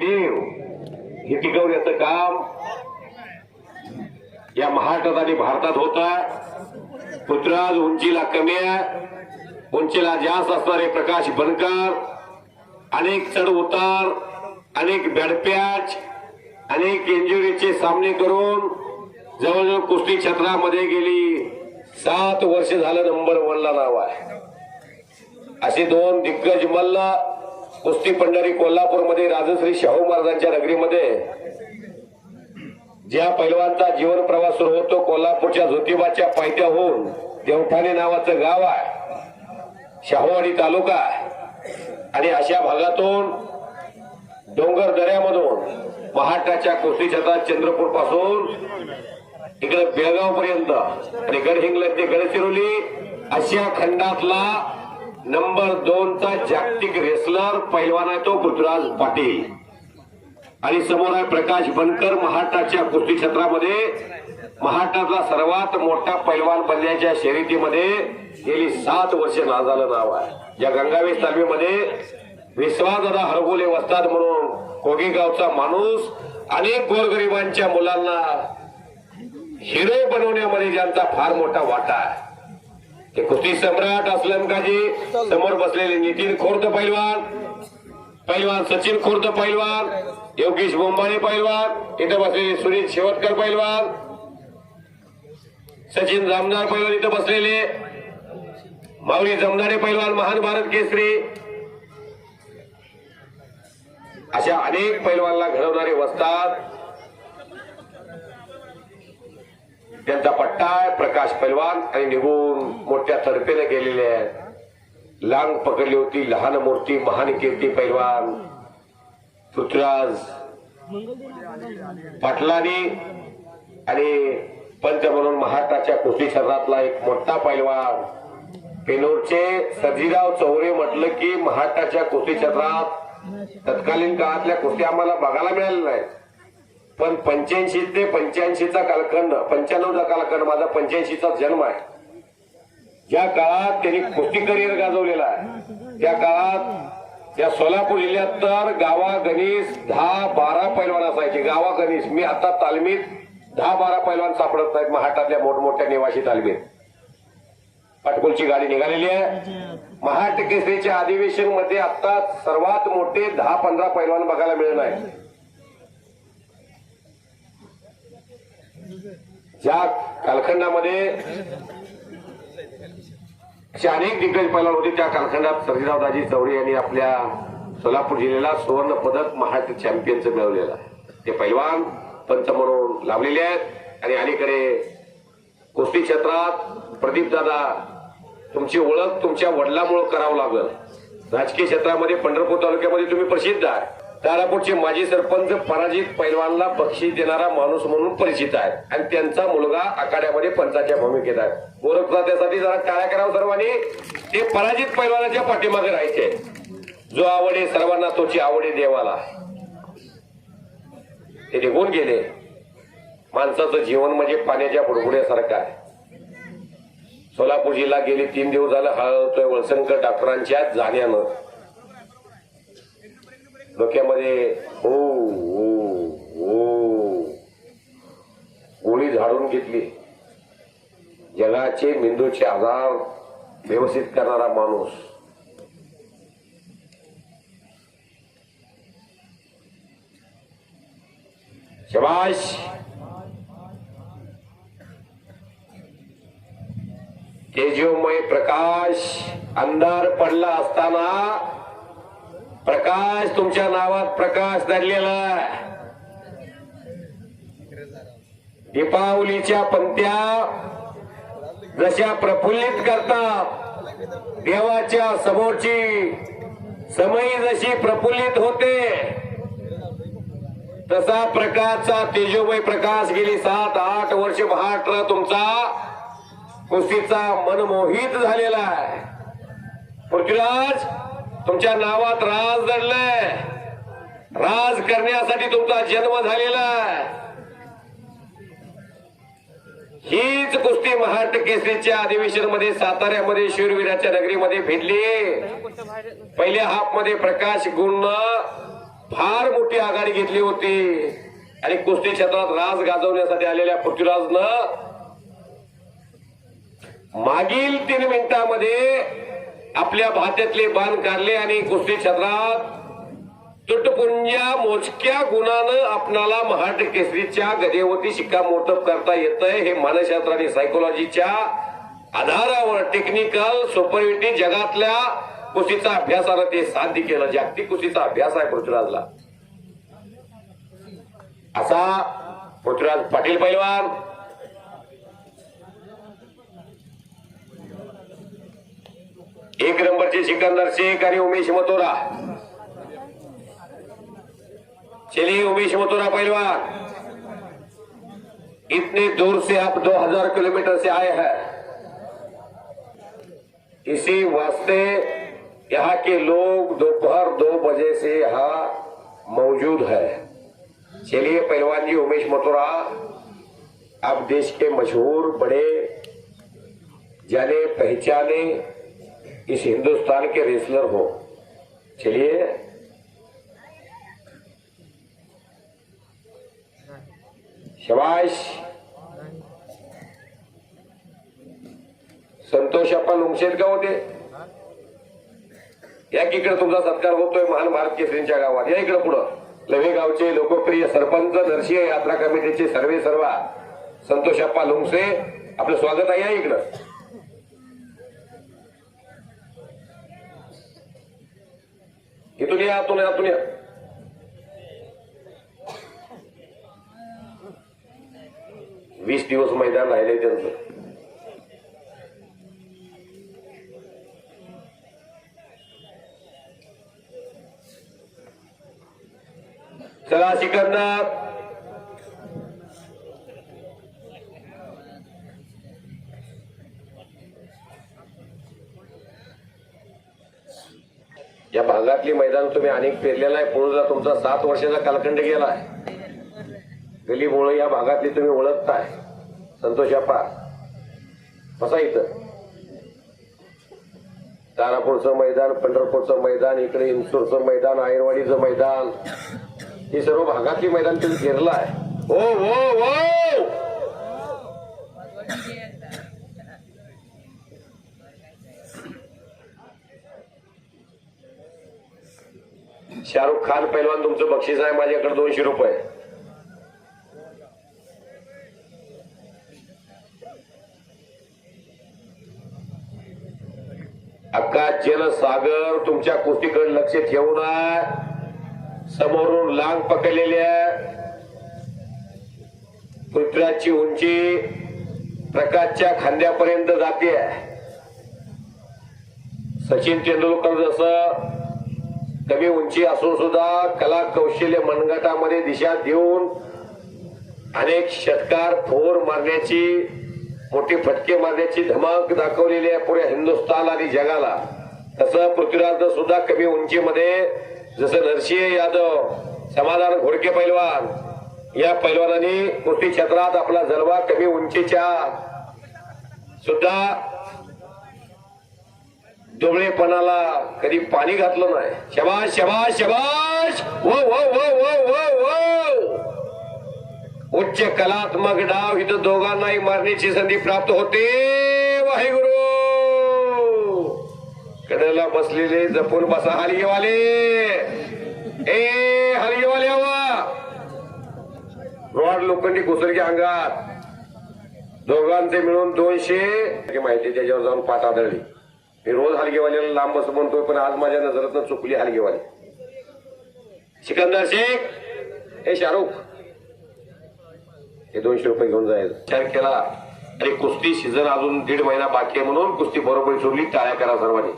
देव हे टिकवण्याचं काम या महाराष्ट्रात आणि भारतात होता. पुत्राज उंचीला कमी आहे उंचीला जास्त असणारे प्रकाश बनकर अनेक चढ उतार अनेक बॅडपॅच अनेक इंजुरीचे सामने करून जवळजवळ कुस्ती क्षेत्रामध्ये गेली. सात वर्ष झालं नंबर वनला नाव आहे. असे दोन दिग्गज मल्ल कुस्ती पंढरी कोल्हापूरमध्ये राजश्री शाहू महाराजांच्या नगरीमध्ये. ज्या पैलवानचा जीवन प्रवास सुरू होतो कोल्हापूरच्या ज्योतिबाच्या पायथ्याहून देवठाणे नावाचं गाव आहे. शाहूवाडी तालुका आणि अशा भागातून डोंगर दऱ्यामधून महाराष्ट्राच्या कुस्ती क्षेत्रात चंद्रपूरपासून इकडे बेळगाव पर्यंत आणि गडहिंगल ते गडचिरोली अशा खंडातला नंबर दोनचा जागतिक रेसलर पैलवान आहे तो पृथ्वीराज पाटील. आणि समोर आहे प्रकाश बनकर महाराष्ट्राच्या कुस्ती क्षेत्रामध्ये. महाराष्ट्रातला सर्वात मोठा पैलवान बनण्याच्या शर्यतीमध्ये गेली सात वर्ष नाजालं नाव आहे. या गंगावेश तालमीमध्ये विश्वासदादा हरगोले वस्ताद म्हणून कोगेगावचा माणूस अनेक गोरगरिबांच्या मुलांना हिरो बनवण्यामध्ये ज्यांचा फार मोठा वाटा आहे. ते कुस्ती सम्राट असलम काजी समोर बसलेले नितीन खोर्द पैलवान पैलवान सचिन खोर्द पैलवान योगेश बोंबाने पैलवान इथं बसलेले सुनील शेवटकर पैलवान सचिन जामदार पैलवान इथं बसलेले माऊली जमदारे पैलवान महान भारत केसरी अशा अनेक पैलवानला घडवणारे वस्तात त्यांचा पट्टा आहे प्रकाश पैलवान आणि निघून मोठ्या तर्फेने गेलेले आहेत. लांग पकडली होती लहान मूर्ती महान कीर्ती पैलवान. पृथ्वीराज पाटलानी आणि पंच म्हणून महाराष्ट्राच्या कुस्ती शहरातला एक मोठा पैलवान. पेनोरचे सर्जीराव चौरे म्हटलं की महाराष्ट्राच्या कुस्ती क्षेत्रात तत्कालीन काळातल्या कुस्ती आम्हाला बघायला मिळाल्या आहेत पण पंच्याऐंशी ते पंच्याऐंशीचा कालखंड पंच्याण्णवचा कालखंड माझा पंच्याऐंशीचा जन्म आहे. ज्या काळात त्यांनी कुस्ती करिअर गाजवलेला आहे त्या काळात या सोलापूर जिल्ह्यात तर गावा गणेश दहा बारा पैलवान असायचे. गावा गणेश मी आता तालमीत दहा बारा पैलवान सापडत नाहीत. महाराष्ट्रातल्या मोठमोठ्या निवासी तालमीत. पाटकुलची गाडी निघालेली आहे. महाराष्ट्र केसरीच्या अधिवेशनमध्ये आता सर्वात मोठे दहा पंधरा पैलवान बघायला मिळणार आहे ज्या कालखंडामध्ये अनेक दिग्गज पैलवान होते त्या कालखंडात सर्जीरावदाजी चौरे यांनी आपल्या सोलापूर जिल्ह्याला सुवर्ण पदक महाराष्ट्र चॅम्पियनचं मिळवलेलं आहे. ते पैलवान पंच म्हणून लाभलेले आहेत आणि अलीकडे कुस्ती क्षेत्रात प्रदीप दादा तुमची ओळख तुमच्या वडिलामुळे करावं लागल. राजकीय क्षेत्रामध्ये पंढरपूर तालुक्यामध्ये तुम्ही प्रसिद्ध आहे. तारापूरचे माजी सरपंच पराजित पैलवानला बक्षीस देणारा माणूस म्हणून परिचित आहे. आणि त्यांचा मुलगा आखाड्यामध्ये पंचाच्या भूमिकेत आहे. गोरखला त्यासाठी जरा टाळ्या करावं सर्वांनी. ते पराजित पैलवानाच्या पाठीमागे राहायचे. जो आवडे सर्वांना तोची आवडे देवाला. ते निघून गेले. माणसाचं जीवन म्हणजे पाण्याच्या बुडबुड्यासारखं आहे. सोलापूर जिल्हा गेले तीन दिवस झालं हळहळतोय वळसंकर डॉक्टरांच्या जाण्यानं. डोक्यामध्ये ओ ओ ओ गोळी झाडून घेतली. जगाचे मेंदूचे आजार व्यवस्थित करणारा माणूस. शबाश! तेजोमय प्रकाश अंधार पडला असताना प्रकाश तुमच्या नावात प्रकाश धरलेला दीपावलीच्या पंक्त्या जशा प्रफुल्लित करतात देवाच्या समोरची समयी जशी प्रफुल्लित होते तसा प्रकाशचा तेजोमय प्रकाश गेली सात आठ वर्ष महाराष्ट्र तुमचा कुस्तीचा मनमोहित झालेला आहे. पृथ्वीराज तुमच्या नावात राज दडलंय. राज करण्यासाठी तुमचा जन्म झालेला आहे. हीच कुस्ती महाराष्ट्र केसरीच्या अधिवेशनमध्ये साताऱ्यामध्ये शूरवीराच्या नगरीमध्ये भिडली. पहिल्या हाफमध्ये प्रकाश गुण फार मोठी आघाडी घेतली होती. आणि कुस्ती क्षेत्रात राज गाजवण्यासाठी आलेल्या पृथ्वीराजनं मागील तीन मिनिटांमध्ये आपल्या भात्यातले बाण काढले आणि कुस्ती क्षेत्रात तुटपुंजा मोजक्या गुणानं आपणाला महाराष्ट्र केसरीच्या गदेवरती शिक्कामोर्तब करता येतंय. हे मानसशास्त्र आणि सायकोलॉजीच्या आधारावर टेक्निकल सुपरिटी जगातल्या कुस्तीचा अभ्यासानं ते साध्य केलं. जागतिक कुस्तीचा अभ्यास आहे पृथ्वीराजला. असा पृथ्वीराज पाटील पैलवान एक नंबरचे सिकंदर शेख आणि उमेश मथुरा। चलिए उमेश मथुरा पहलवान। इतने दूर से आप 2000 किलोमीटर से आए हैं। इसी वास्ते यहाँ के लोग दोपहर दो बजे से यहाँ मौजूद है। चलिए पहलवान जी, उमेश मथुरा, आप देश के मशहूर बड़े जाने पहचाने इस हिंदुस्तान के रेसलर हो। चलिए। शबाश। संतोष आपण उमशेत गाव होते? या इकडे तुमचा सत्कार होतोय महान भारत केसरींच्या गावात. या इकडे पुढं. लवे गावचे लोकप्रिय सरपंच नरसिंह यात्रा कमिटीचे सर्वे सर्वा. संतोष अप्पा लुंगसे आपलं स्वागत आहे या इकडं. इथून या आतून या आतून या वीस दिवस मैदान राहिले त्यांचं चला सिकंदर या भागातली मैदान तुम्ही अनेक पेरलेला आहे. पुढचा तुमचा सात वर्षाचा कालखंड गेला आहे. गलीमुळे या भागातली तुम्ही ओळखताय. संतोष अप्पा बसा इथं. तारापूरचं मैदान पंढरपूरचं मैदान इकडे इन्सूरचं मैदान आयरवाडीचं मैदान. ही सर्व भागातली मैदान तुम्ही फिरला आहे. हो हो हो! शाहरुख खान पैलवान तुमचं बक्षीस आहे माझ्याकडे दोनशे रुपये. अक्का जलसागर तुमच्या कुस्तीकडे लक्ष ठेवून आहे. समोरून लांग पकडलेल्या पृथ्वीराजची उंची प्रकाशच्या खांद्यापर्यंत जाते. सचिन तेंडुलकर जसं कमी उंची असून सुद्धा कला कौशल्य मनगटामध्ये दिशा देऊन अनेक षटकार फोर मारण्याची मोठी फटके मारण्याची धमाक दाखवलेली आहे पुऱ्या हिंदुस्थान आणि जगाला. तसं पृथ्वीराज सुद्धा कमी उंचीमध्ये जसं नरसिंह यादव समाधान घोडके पैलवान या पैलवानांनी कुस्ती क्षेत्रात आपला जलवा कमी उंचीच्या सुद्धा दुबळेपणाला कधी पाणी घातलं नाही. शबाश शबाश शबाश वो वो वो वो वो वो! उच्च कलात्मक डाव इथं दोघांनाही मारण्याची संधी प्राप्त होते. वाहेगुरु! कडेला बसलेले जपून बसा हलगेवाले! ए हलगेवाले रॉड लोखंडी घुसरगे अंगात. दोघांचे मिळून दोनशे माहिती त्याच्यावर जाऊन पाठ आदळली. मी रोज हलगेवाल्याला लांब असं म्हणतोय पण आज माझ्या नजरात चुकली हलगेवाली. सिकंदर शेख हे शाहरुख. हे दोनशे रुपये घेऊन जायचं विचार केला अरे कुस्ती सीझन अजून दीड महिना बाकी आहे म्हणून कुस्ती बरोबर सोडली टाळ्या करा सर्वांनी.